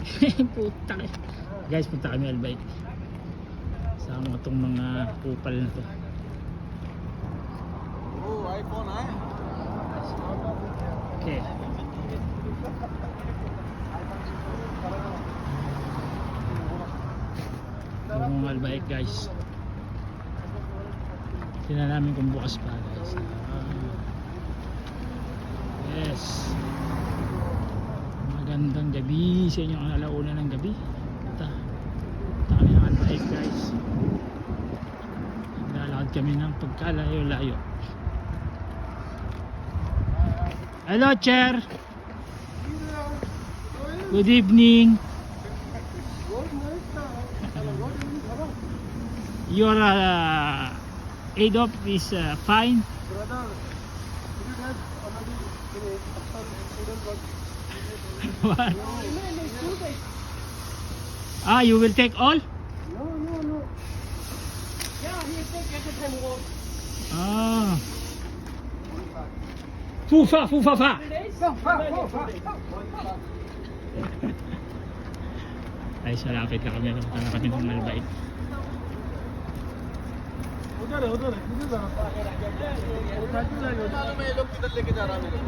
Puta. Guys, punta kami Albay. Sama itong mga kupal na to. Oh, iPhone है Okay. Yung mga albayek guys. Tingnan namin kung bukas pa guys. Ah. yes. Magandang gabi sa inyo ang alauna ng gabi. Ito. Ito kami ng albayek guys. Naglalakad kami ng pagkalayo-layo. Hello, Chair. Good evening. Your uh, aid of is uh, fine. brother you have already work What? Ah, you will take all? no no no yeah he take every time go Ah. Fufa, fufa, fa. Ay, sa lapit na kami. Punta na kami ng Malbait. उधर है उधर है किधर जा रहा है मालूम है ये लोग किधर लेके जा रहा है मेरे को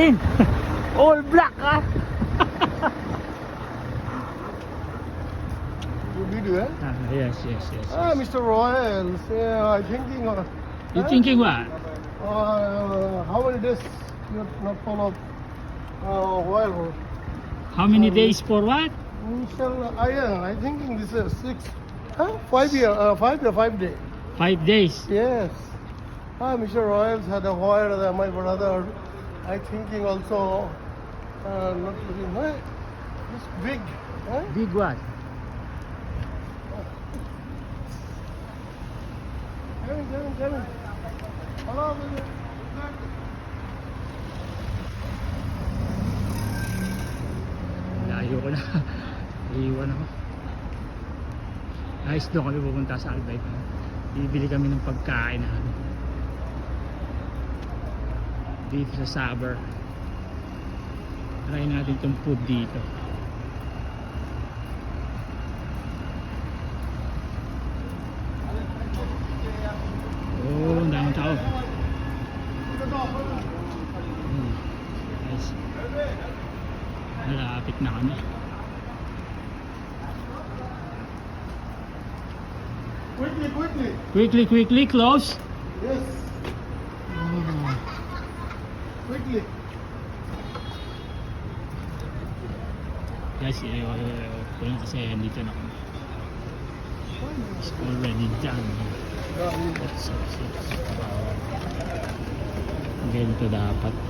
All black ah. You video है ah yes, yes, yes. Ah, Mr. Royals, yeah, I'm thinking, uh, You thinking what? uh, how many days you not follow uh, Royal? How many days for what? Inshallah, I am. I thinking this is six, huh? Five year, uh, five year, five day. Five days. Yes. Ah, Mr. Royals had a wire that my brother. I thinking also, uh, not looking, huh? This big, huh? Big what? Hello. Layo ko na. Iiwan ako. Ayos doon kami pupunta sa Albay. Bibili kami ng pagkain namin. Dito sa Saber. Try natin itong food dito. Oh, ang daming tao. Hmm. Guys, malapit na kami. Quickly, quickly. Quickly, quickly, close. Yes. Quickly. Guys, eh, eh, ko lang kasi dito na kami. It's already done. What's up, sis? Ganito dapat.